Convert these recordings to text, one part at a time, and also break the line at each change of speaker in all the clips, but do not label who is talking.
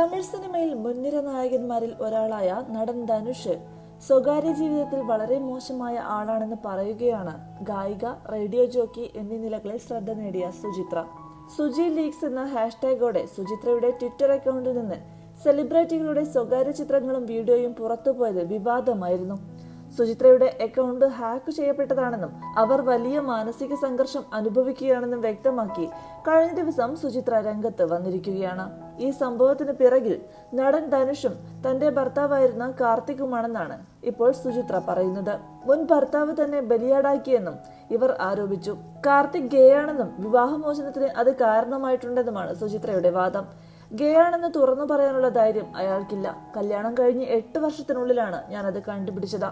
തമിഴ് സിനിമയിൽ മുൻനിര നായകന്മാരിൽ ഒരാളായ നടൻ ധനുഷ് സ്വകാര്യ ജീവിതത്തിൽ വളരെ മോശമായ ആളാണെന്ന് പറയുകയാണ്. ഗായിക റേഡിയോ ജോക്കി എന്നീ നിലകളിൽ ശ്രദ്ധ നേടിയ സുചിത്ര. സുജി ലീക്സ് എന്ന ഹാഷ്ടാഗോടെ സുചിത്രയുടെ ട്വിറ്റർ അക്കൗണ്ടിൽ നിന്ന് സെലിബ്രിറ്റികളുടെ സ്വകാര്യ ചിത്രങ്ങളും വീഡിയോയും പുറത്തുപോയത് വിവാദമായിരുന്നു. സുചിത്രയുടെ അക്കൗണ്ട് ഹാക്ക് ചെയ്യപ്പെട്ടതാണെന്നും അവർ വലിയ മാനസിക സംഘർഷം അനുഭവിക്കുകയാണെന്നും വ്യക്തമാക്കി കഴിഞ്ഞ ദിവസം സുചിത്ര രംഗത്ത് വന്നിരിക്കുകയാണ്. ഈ സംഭവത്തിന് പിറകിൽ നടൻ ധനുഷും തന്റെ ഭർത്താവായിരുന്ന കാർത്തികുമാണെന്നാണ് ഇപ്പോൾ സുചിത്ര പറയുന്നത്. മുൻ ഭർത്താവ് തന്നെ ബലിയാടാക്കിയെന്നും ഇവർ ആരോപിച്ചു. കാർത്തിക് ഗേയാണെന്നും വിവാഹമോചനത്തിന് അത് കാരണമായിട്ടുണ്ടെന്നുമാണ് സുചിത്രയുടെ വാദം. ഗേ ആണെന്ന് തുറന്നു പറയാനുള്ള ധൈര്യം അയാൾക്കില്ല. കല്യാണം കഴിഞ്ഞ് എട്ട് വർഷത്തിനുള്ളിലാണ് ഞാൻ അത് കണ്ടുപിടിച്ചത്.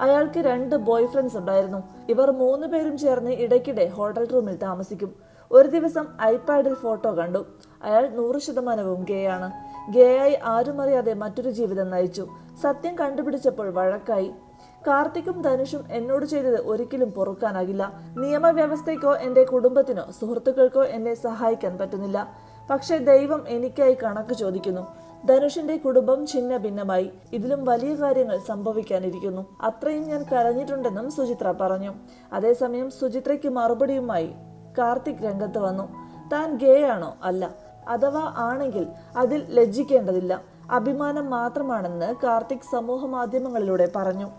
അയാൾക്ക് രണ്ട് ബോയ് ഫ്രണ്ട്സ് ഉണ്ടായിരുന്നു. ഇവർ മൂന്ന് പേരും ചേർന്ന് ഇടയ്ക്കിടെ ഹോട്ടൽ റൂമിൽ താമസിക്കും. ഒരു ദിവസം ഐപാഡിൽ ഫോട്ടോ കണ്ടു. അയാൾ നൂറ് ശതമാനവും ഗേയാണ്. ഗേയായി ആരും അറിയാതെ മറ്റൊരു ജീവിതം നയിച്ചു. സത്യം കണ്ടുപിടിച്ചപ്പോൾ വഴക്കായി. കാർത്തിക്കും ധനുഷും എന്നോട് ചെയ്തത് ഒരിക്കലും പൊറുക്കാനാകില്ല. നിയമവ്യവസ്ഥയ്ക്കോ എന്റെ കുടുംബത്തിനോ സുഹൃത്തുക്കൾക്കോ എന്നെ സഹായിക്കാൻ പറ്റുന്നില്ല. പക്ഷേ ദൈവം എനിക്കായി കണക്ക് ചോദിക്കുന്നു. ധനുഷിന്റെ കുടുംബം ഛിന്ന ഭിന്നമായി. ഇതിലും വലിയ കാര്യങ്ങൾ സംഭവിക്കാനിരിക്കുന്നു. അത്രയും ഞാൻ കരഞ്ഞിട്ടുണ്ടെന്നും സുചിത്ര പറഞ്ഞു. അതേസമയം സുചിത്രയ്ക്ക് മറുപടിയുമായി കാർത്തിക് രംഗത്ത് വന്നു. താൻ ഗേ ആണോ അല്ല. അഥവാ ആണെങ്കിൽ അതിൽ ലജ്ജിക്കേണ്ടതില്ല. അഭിമാനം മാത്രമാണെന്ന് കാർത്തിക് സമൂഹ മാധ്യമങ്ങളിലൂടെ പറഞ്ഞു.